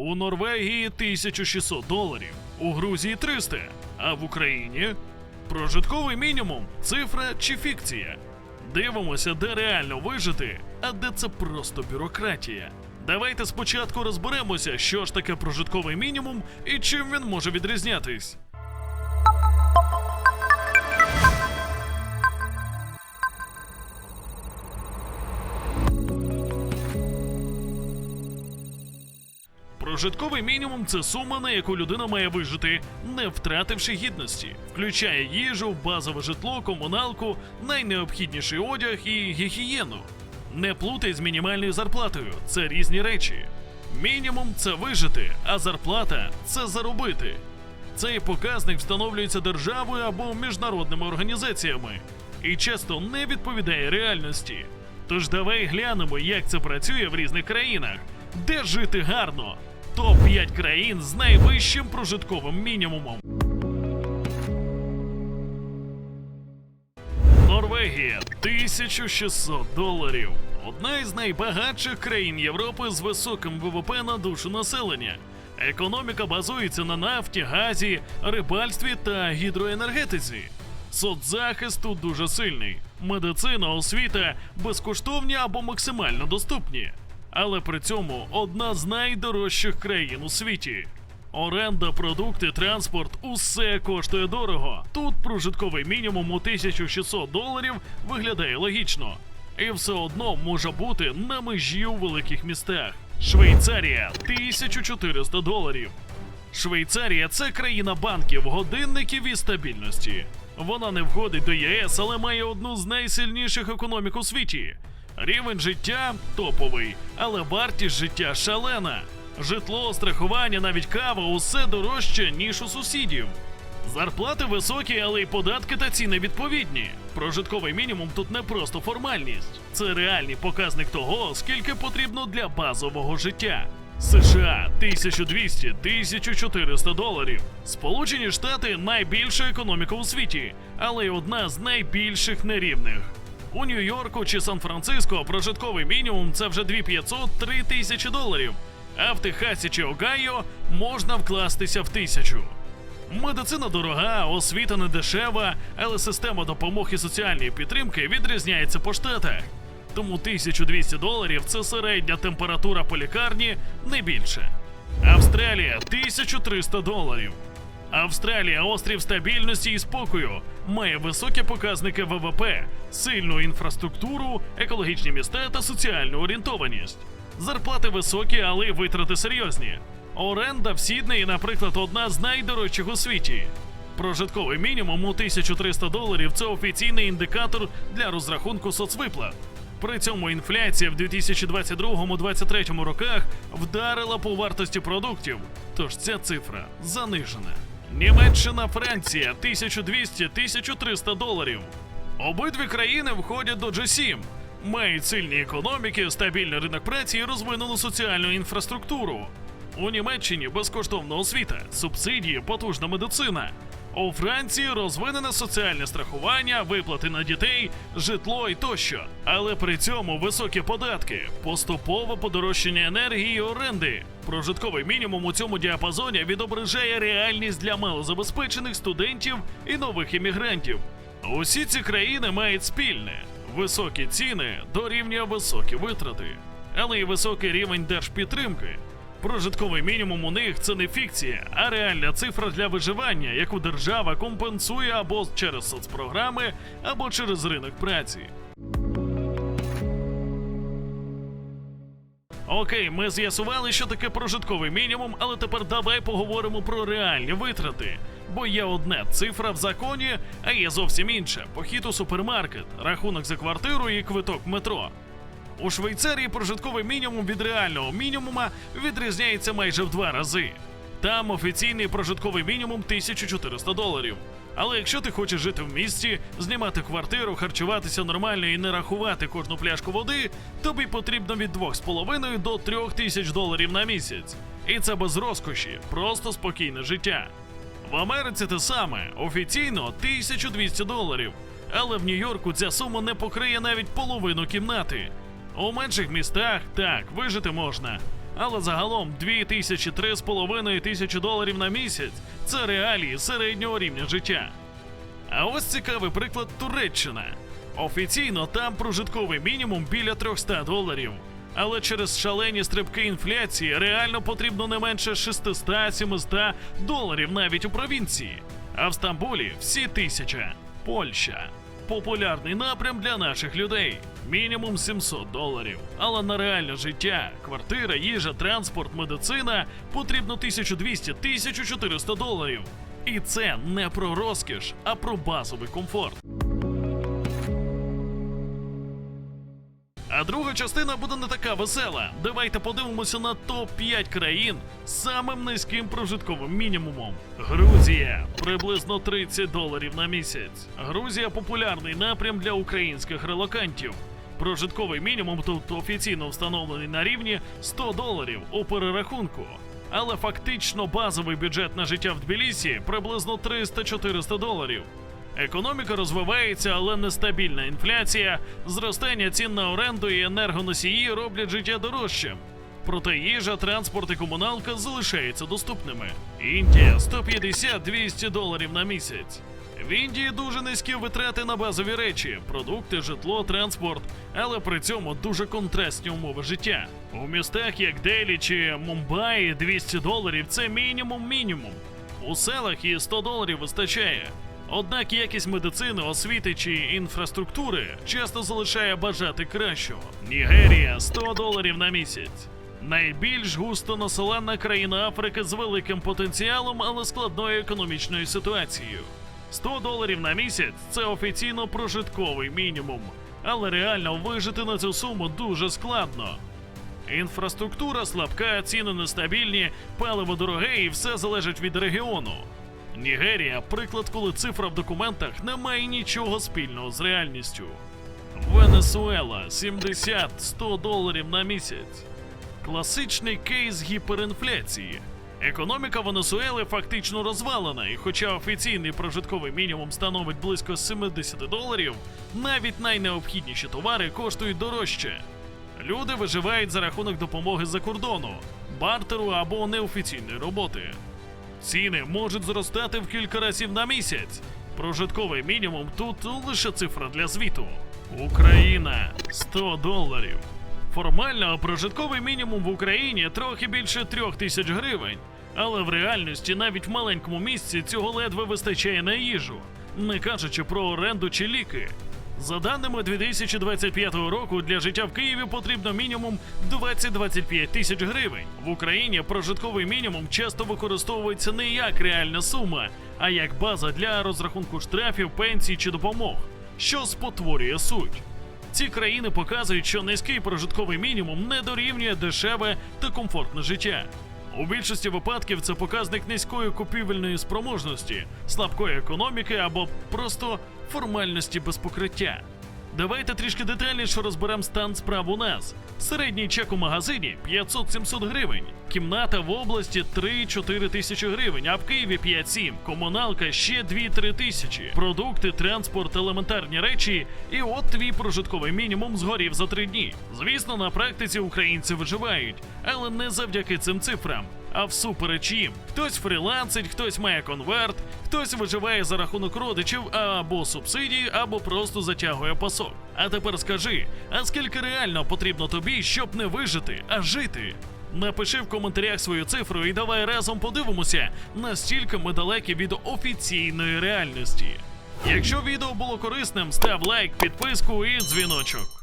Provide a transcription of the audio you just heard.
У Норвегії 1600 доларів, у Грузії 300, а в Україні прожитковий мінімум цифра чи фікція. Дивимося, де реально вижити, а де це просто бюрократія. Давайте спочатку розберемося, що ж таке прожитковий мінімум і чим він може відрізнятись. Прожитковий мінімум це сума, на яку людина має вижити, не втративши гідності, включає їжу, базове житло, комуналку, найнеобхідніший одяг і гігієну. Не плутай з мінімальною зарплатою, це різні речі. Мінімум це вижити, а зарплата це заробити. Цей показник встановлюється державою або міжнародними організаціями і часто не відповідає реальності. Тож давай глянемо, як це працює в різних країнах, де жити гарно. Топ 5 країн з найвищим прожитковим мінімумом. Норвегія 1600 доларів. Одна із найбагатших країн Європи з високим ВВП на душу населення. Економіка базується на нафті, газі, рибальстві та гідроенергетиці. Соцзахист тут дуже сильний. Медицина, освіта безкоштовні або максимально доступні. Але при цьому одна з найдорожчих країн у світі. Оренда, продукти, транспорт усе коштує дорого. Тут прожитковий мінімум у 1600 доларів виглядає логічно. І все одно може бути на межі у великих містах. Швейцарія 1400 доларів. Швейцарія це країна банків, годинників і стабільності. Вона не входить до ЄС, але має одну з найсильніших економік у світі. Рівень життя топовий, але вартість життя шалена. Житло, страхування, навіть кава усе дорожче, ніж у сусідів. Зарплати високі, але й податки та ціни відповідні. Прожитковий мінімум тут не просто формальність, це реальний показник того, скільки потрібно для базового життя. США 1200-1400 доларів. Сполучені Штати найбільша економіка у світі, але й одна з найбільших нерівних. У Нью-Йорку чи Сан-Франциско прожитковий мінімум це вже 2500-3 тисячі доларів, а в Техасі чи Огайо можна вкластися в тисячу. Медицина дорога, освіта не дешева, але система допомоги соціальної підтримки відрізняється по штатах. Тому 1200 доларів це середня температура по лікарні, не більше. Австралія 1300 доларів. Австралія острів стабільності і спокою, має високі показники ВВП, сильну інфраструктуру, екологічні міста та соціальну орієнтованість. Зарплати високі, але витрати серйозні. Оренда в Сіднеї, наприклад, одна з найдорожчих у світі. Прожитковий мінімум у 1300 доларів це офіційний індикатор для розрахунку соцвиплат. При цьому інфляція в 2022-2023 роках вдарила по вартості продуктів, тож ця цифра занижена. Німеччина, Франція 1200-1300 доларів. Обидві країни входять до G7, мають сильні економіки, стабільний ринок праці і розвинену соціальну інфраструктуру. У Німеччині безкоштовна освіта, субсидії, потужна медицина. У Франції розвинене соціальне страхування, виплати на дітей, житло і тощо. Але при цьому високі податки, поступове подорожчання енергії і оренди. Прожитковий мінімум у цьому діапазоні відображає реальність для малозабезпечених студентів і нових іммігрантів. Усі ці країни мають спільне високі ціни дорівнює високі витрати, але й високий рівень держпідтримки. Прожитковий мінімум у них це не фікція, а реальна цифра для виживання, яку держава компенсує або через соцпрограми, або через ринок праці. Окей, ми з'ясували, що таке прожитковий мінімум, але тепер давай поговоримо про реальні витрати. Бо є одне цифра в законі, а є зовсім інша похід у супермаркет, рахунок за квартиру і квиток метро. У Швейцарії прожитковий мінімум від реального мінімума відрізняється майже в два рази. Там офіційний прожитковий мінімум 1400 доларів. Але якщо ти хочеш жити в місті, знімати квартиру, харчуватися нормально і не рахувати кожну пляшку води, тобі потрібно від 2,5 до 3 тисяч доларів на місяць. І це без розкоші, просто спокійне життя. В Америці те саме офіційно 1200 доларів. Але в Нью-Йорку ця сума не покриє навіть половину кімнати. У менших містах так вижити можна, Але загалом 2 тисячі 3,5 тисячі доларів на місяць це реалії середнього рівня життя. А ось цікавий приклад Туреччина. Офіційно там прожитковий мінімум біля 300 доларів. Але через шалені стрибки інфляції реально потрібно не менше 600-700 доларів навіть у провінції. А в Стамбулі всі тисяча. Польща. Популярний напрям для наших людей. Мінімум 700 доларів. Але на реальне життя, квартира, їжа, транспорт, медицина потрібно 1200-1400 доларів. І це не про розкіш, а про базовий комфорт. Друга частина буде не така весела. Давайте подивимося на топ-5 країн з самим низьким прожитковим мінімумом. Грузія приблизно 30 доларів на місяць. Грузія популярний напрям для українських релокантів. Прожитковий мінімум тут офіційно встановлений на рівні 100 доларів у перерахунку. Але фактично базовий бюджет на життя в Тбілісі приблизно 300-400 доларів. Економіка розвивається, але нестабільна інфляція, зростання цін на оренду і енергоносії роблять життя дорожчим. Проте їжа, транспорт і комуналка залишаються доступними. Індія 150-200 доларів на місяць. В Індії дуже низькі витрати на базові речі: продукти, житло, транспорт, але при цьому дуже контрастні умови життя. У містах як Делі чи Мумбаї 200 доларів це мінімум мінімум. У селах і 100 доларів вистачає. Однак якість медицини, освіти чи інфраструктури часто залишає бажати кращого. Нігерія 100 доларів на місяць. Найбільш густонаселена країна Африки з великим потенціалом, але складною економічною ситуацією. 100 доларів на місяць це офіційно прожитковий мінімум, але реально вижити на цю суму дуже складно. Інфраструктура слабка, ціни нестабільні, паливо дороге і все залежить від регіону. Нігерія приклад, коли цифра в документах не має нічого спільного з реальністю. Венесуела 70-100 доларів на місяць. Класичний кейс гіперінфляції. Економіка Венесуели фактично розвалена, і хоча офіційний прожитковий мінімум становить близько 70 доларів, навіть найнеобхідніші товари коштують дорожче. Люди виживають за рахунок допомоги за кордону, бартеру або неофіційної роботи. Ціни можуть зростати в кілька разів на місяць. Прожитковий мінімум тут лише цифра для звіту. Україна 100 доларів. Формально прожитковий мінімум в Україні трохи більше трьох тисяч гривень, але в реальності навіть в маленькому місці цього ледве вистачає на їжу, не кажучи про оренду чи ліки. За даними 2025 року, для життя в Києві потрібно мінімум 20-25 тисяч гривень. В Україні прожитковий мінімум часто використовується не як реальна сума, а як база для розрахунку штрафів, пенсій чи допомог, що спотворює суть. Ці країни показують, що низький прожитковий мінімум не дорівнює дешеве та комфортне життя. У більшості випадків це показник низької купівельної спроможності, слабкої економіки або просто формальності без покриття. Давайте трішки детальніше розберемо стан справ у нас. Середній чек у магазині 500-700 гривень, кімната в області 3-4 тисячі гривень, а в Києві 5-7, комуналка ще 2-3 тисячі, продукти, транспорт, елементарні речі, і от твій прожитковий мінімум згорів за три дні. Звісно, на практиці українці виживають, але не завдяки цим цифрам. А всупереч їм. Хтось фрілансить, хтось має конверт, хтось виживає за рахунок родичів або субсидій, або просто затягує пасок. А тепер скажи, а скільки реально потрібно тобі, щоб не вижити, а жити? Напиши в коментарях свою цифру і давай разом подивимося, настільки ми далекі від офіційної реальності. Якщо відео було корисним, став лайк, підписку і дзвіночок.